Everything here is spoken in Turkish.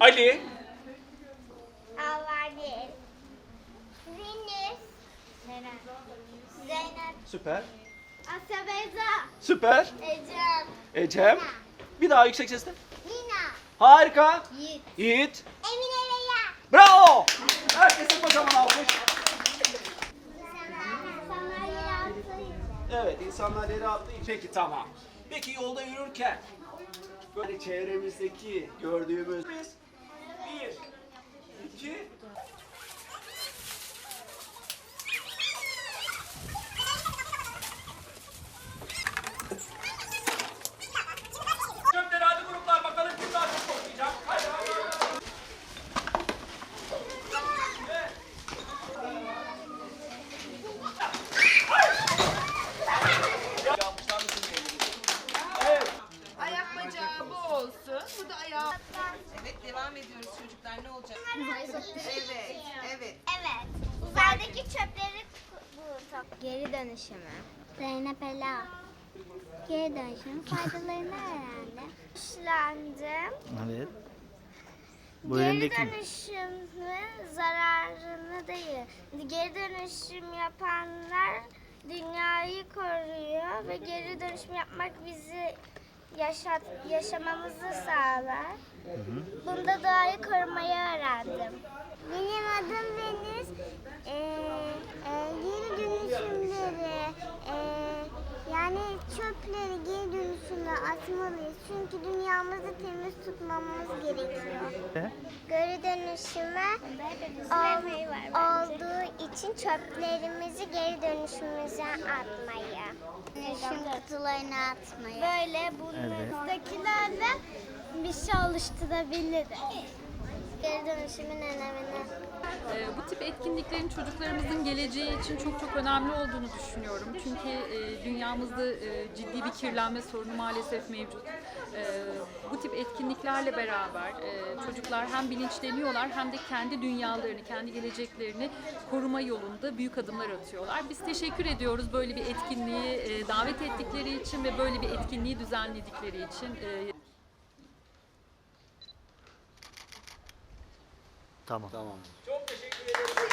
Ali, Avardil. Venüs. Zeynep. süper. Asya Beyza. Süper. Ecem. Ecem. Bir daha yüksek sesle. Nina. Harika. Yiğit. Yiğit. Emine Leya. Bravo. Herkese kocaman alkış. Evet, insanlar yere atlayın. Peki tamam. Peki yolda yürürken böyle çevremizdeki gördüğümüz biz iki, Çöpleri Evet devam ediyoruz çocuklar ne olacak? Evet, evet. Evet. Uzaydaki çöpleri bu top. Geri dönüşümü. Zeynep Ela. Geri dönüşümün faydalarını öğrendi. Hoşlandım. Evet. Bu Geri elindeki mi? dönüşümün zararını değil. Geri dönüşüm yapanlar dünyayı koruyor ve geri dönüşüm yapmak bizi yaşat, yaşamamızı sağlar. Bunda doğayı korumayı öğrendim. Benim adım Deniz. Ee, e, geri dönüşümleri, e, yani çöpleri geri dönüşümle atmalıyız. Çünkü dünyamızı temiz tutmamız gerekiyor. Geri dönüşüme ol- olduğu için çöplerimizi geri dönüşümüze atmayı. Dönüşüm kutularına atmayı. Böyle bunlardakilerle bir şey oluşturabiliriz. Geri dönüşümün önemini. Ee, Bu tip etkinliklerin çocuklarımızın geleceği için çok çok önemli olduğunu düşünüyorum. Çünkü e, dünyamızda e, ciddi bir kirlenme sorunu maalesef mevcut. E, Bu tip etkinliklerle beraber e, çocuklar hem bilinçleniyorlar hem de kendi dünyalarını, kendi geleceklerini koruma yolunda büyük adımlar atıyorlar. Biz teşekkür ediyoruz böyle bir etkinliği e, davet ettikleri için ve böyle bir etkinliği düzenledikleri için. E, Tamam. Tamam. Çok teşekkür ederim.